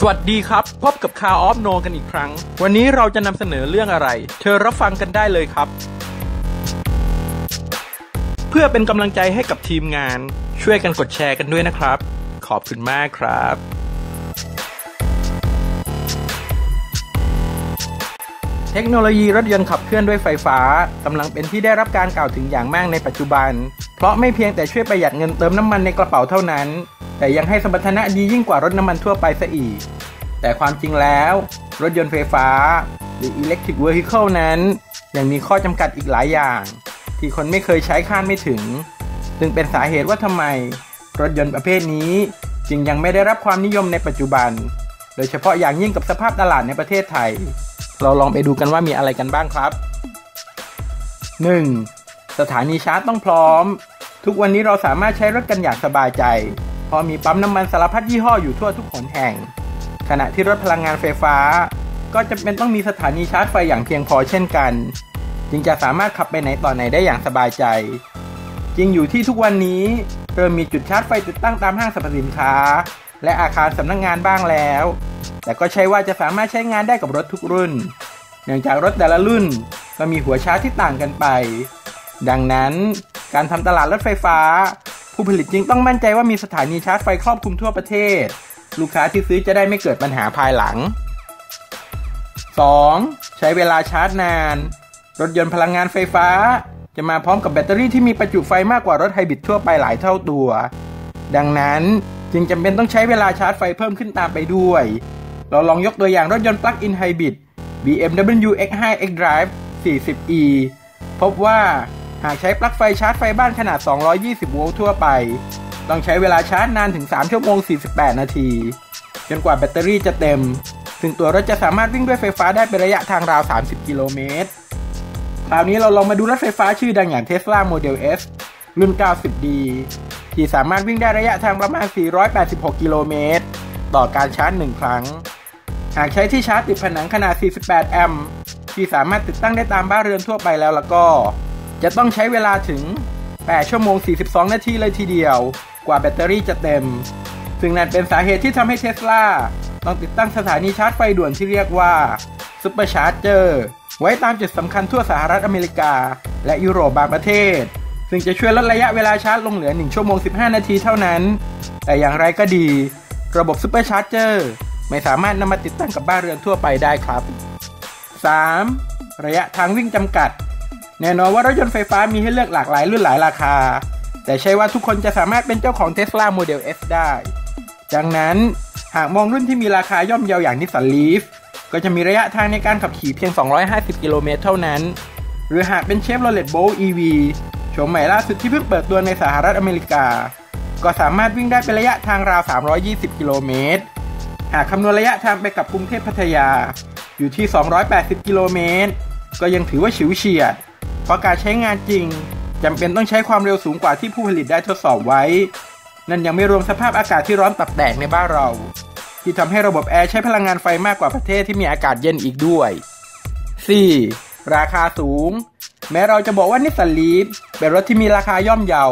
สวัสดีครับ พบกับคาออฟโนกันอีกครั้ง วันนี้เราจะนำเสนอเรื่องอะไร เธอรับฟังกันได้เลยครับ เพื่อเป็นกำลังใจให้กับทีมงาน ช่วยกันกดแชร์กันด้วยนะครับ ขอบคุณมากครับ เทคโนโลยีรถยนต์ขับเคลื่อนด้วยไฟฟ้ากำลังเป็นที่ได้รับการกล่าวถึงอย่างมากในปัจจุบัน เพราะไม่เพียงแต่ช่วยประหยัดเงินเติมน้ำมันในกระเป๋าเท่านั้น แต่ยังให้สมรรถนะดียิ่งกว่ารถน้ำมันทั่วไปซะอีก แต่ความจริงแล้ว รถยนต์ไฟฟ้า หรือ electric vehicle นั้น ยังมีข้อจำกัดอีกหลายอย่าง ที่คนไม่เคยใช้คาดไม่ถึง จึงเป็นสาเหตุว่าทำไม รถยนต์ประเภทนี้จึงยังไม่ได้รับความนิยมในปัจจุบัน โดยเฉพาะอย่างยิ่งกับสภาพตลาดในประเทศไทย เราลองไปดูกันว่ามีอะไรกันบ้างครับ 1. สถานีชาร์จต้องพร้อม ทุกวันนี้เราสามารถใช้รถกันอย่างสบายใจ เพราะมีปั๊มน้ำมันสารพัดยี่ห้ออยู่ทั่วทุกหนแห่ง ขณะที่รถพลังงานไฟฟ้า ก็จำเป็นต้องมีสถานีชาร์จไฟอย่างเพียงพอเช่นกัน จึงจะสามารถขับไปไหนต่อไหนได้อย่างสบายใจจริงอยู่ที่ทุกวันนี้เริ่มมีจุดชาร์จไฟติดตั้งตามห้างสรรพสินค้า และอาคารสำนักงงานบ้างแล้ว แต่ก็ใช่ว่าจะสามารถใช้งานได้กับรถทุกรุ่น เนื่องจากรถแต่ละรุ่นก็มีหัวชาร์จที่ต่างกันไป ดังนั้นการทำตลาดรถไฟฟ้า ผู้ผลิตจึงต้องมั่นใจว่ามีสถานีชาร์จไฟครอบคลุมทั่วประเทศ ลูกค้าที่ซื้อจะได้ไม่เกิดปัญหาภายหลัง 2. ใช้เวลาชาร์จนาน รถยนต์พลังงานไฟฟ้า จะมาพร้อมกับแบตเตอรี่ที่มีประจุไฟมากกว่ารถไฮบริดทั่วไปหลายเท่าตัว ดังนั้นจึงจำเป็นต้องใช้เวลาชาร์จไฟเพิ่มขึ้นตามไปด้วย เราลองยกตัวอย่างรถยนต์ปลั๊กอินไฮบริด BMW X5 xDrive 40e พบว่า หากใช้ปลั๊กไฟชาร์จไฟบ้านขนาด 220 โวลต์ทั่วไป ต้องใช้เวลาชาร์จนานถึง 3 ชั่วโมง 48 นาที จนกว่าแบตเตอรี่จะเต็ม ซึ่งตัวรถจะสามารถวิ่งด้วยไฟฟ้าได้เป็นระยะทางราว 30 กิโลเมตร คราวนี้เราลองมาดูรถไฟฟ้าชื่อดังอย่าง Tesla Model S รุ่น 90D ที่สามารถวิ่งได้ระยะทางประมาณ 486 กิโลเมตร ต่อการชาร์จ 1 ครั้ง หากใช้ที่ชาร์จติดผนังขนาด 48 แอมป์ที่สามารถติดตั้งได้ตามบ้านเรือนทั่วไปแล้วแล้วก็ จะต้องใช้เวลาถึง 8 ชั่วโมง 42 นาทีเลยทีเดียว กว่าแบตเตอรี่จะเต็ม ซึ่งนั่นเป็นสาเหตุที่ทำให้เทสลาต้องติดตั้งสถานีชาร์จไฟด่วนที่เรียกว่าซุปเปอร์ชาร์จเจอร์ไว้ตามจุดสำคัญทั่วสหรัฐอเมริกา และยุโรปบางประเทศ ซึ่งจะช่วยลดระยะเวลาชาร์จลงเหลือ 1 ชั่วโมง 15 นาทีเท่านั้น แต่อย่างไรก็ดี ระบบซุปเปอร์ชาร์จเจอร์ไม่สามารถนำมาติดตั้งกับบ้านเรือนทั่วไปได้ครับ 3. ระยะทางวิ่งจำกัด แน่นอนว่ารถยนต์ไฟฟ้ามีให้เลือกหลากหลายรุ่นหลายราคา แต่ใช่ว่าทุกคนจะสามารถเป็นเจ้าของ Tesla Model S ได้ ดังนั้นหากมองรุ่นที่มีราคาย่อมเยาวอย่างนิสสันลีฟก็จะมีระยะทางในการขับขี่เพียง 250 กิโลเมตรเท่านั้น หรือหากเป็นเชฟโรเลตโบล EV โฉมใหม่ล่าสุดที่เพิ่งเปิดตัวในสหรัฐอเมริกา ก็สามารถวิ่งได้เป็นระยะทางราว 320 กิโลเมตร หากคำนวณระยะทางไปกับกรุงเทพพัทยา อยู่ที่ 280 กิโลเมตร ก็ยังถือว่าฉิวเฉียด เพราะการใช้งานจริงจำเป็นต้องใช้ความเร็วสูงกว่าที่ผู้ผลิตได้ทดสอบไว้ นั่นยังไม่รวมสภาพอากาศที่ร้อนตับแตกในบ้านเรา ที่ทำให้ระบบแอร์ใช้พลังงานไฟมากกว่าประเทศที่มีอากาศเย็นอีกด้วย 4. ราคาสูง แม้เราจะบอกว่านิสสันลีฟเป็นรถที่มีราคาย่อมเยา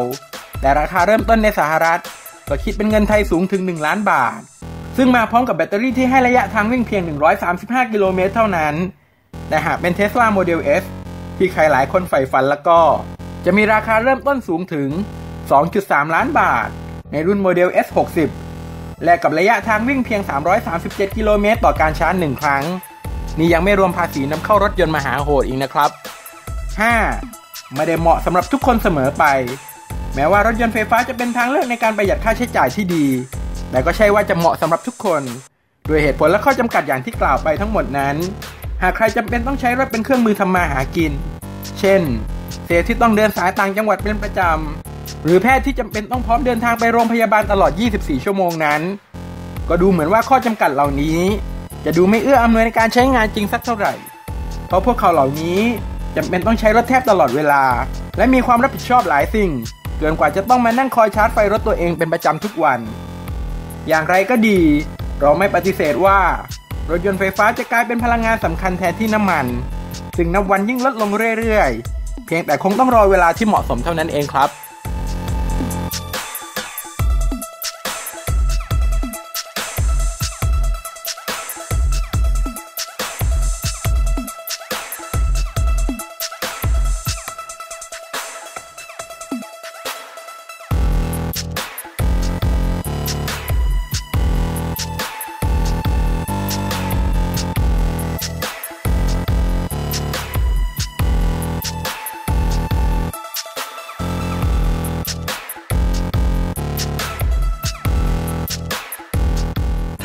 แต่ราคาเริ่มต้นในสหรัฐ ก็คิดเป็นเงินไทยสูงถึง 1 ล้านบาท ซึ่งมาพร้อมกับแบตเตอรี่ที่ให้ระยะทางวิ่งเพียง 135 กิโลเมตรเท่านั้น แต่หากเป็น Tesla Model S ที่ใครหลายคนใฝ่ฝันแล้วก็ จะมีราคาเริ่มต้นสูงถึง 2.3 ล้านบาท ในรุ่นโมเดล S60 และกับระยะทางวิ่งเพียง 337 กิโลเมตรต่อการชาร์จ 1 ครั้ง นี่ยังไม่รวมภาษีนำเข้ารถยนต์มหาโหดอีกนะครับ 5. ไม่ได้เหมาะสำหรับทุกคนเสมอไป แม้ว่ารถยนต์ไฟฟ้าจะเป็นทางเลือกในการประหยัดค่าใช้จ่ายที่ดี แต่ก็ใช่ว่าจะเหมาะสำหรับทุกคน ด้วยเหตุผลและข้อจำกัดอย่างที่กล่าวไปทั้งหมดนั้น หากใครจำเป็นต้องใช้รถเป็นเครื่องมือทำมาหากิน เช่นเซลที่ต้องเดินสายต่างจังหวัดเป็นประจำหรือแพทย์ที่จำเป็นต้องพร้อมเดินทางไปโรงพยาบาลตลอด 24 ชั่วโมงนั้น ก็ดูเหมือนว่าข้อจำกัดเหล่านี้ จะดูไม่เอื้ออำนวยในการใช้งานจริงสักเท่าไหร่ เพราะพวกเขาเหล่านี้จำเป็นต้องใช้รถแทบตลอดเวลา และมีความรับผิดชอบหลายสิ่ง เกินกว่าจะต้องมานั่งคอยชาร์จไฟรถตัวเองเป็นประจำทุกวัน อย่างไรก็ดี เราไม่ปฏิเสธว่า รถยนต์ไฟฟ้าจะกลายเป็นพลังงานสำคัญแทนที่น้ำมัน ซึ่งนับวันยิ่งลดลงเรื่อยๆ เพียงแต่คงต้องรอเวลาที่เหมาะสมเท่านั้นเองครับ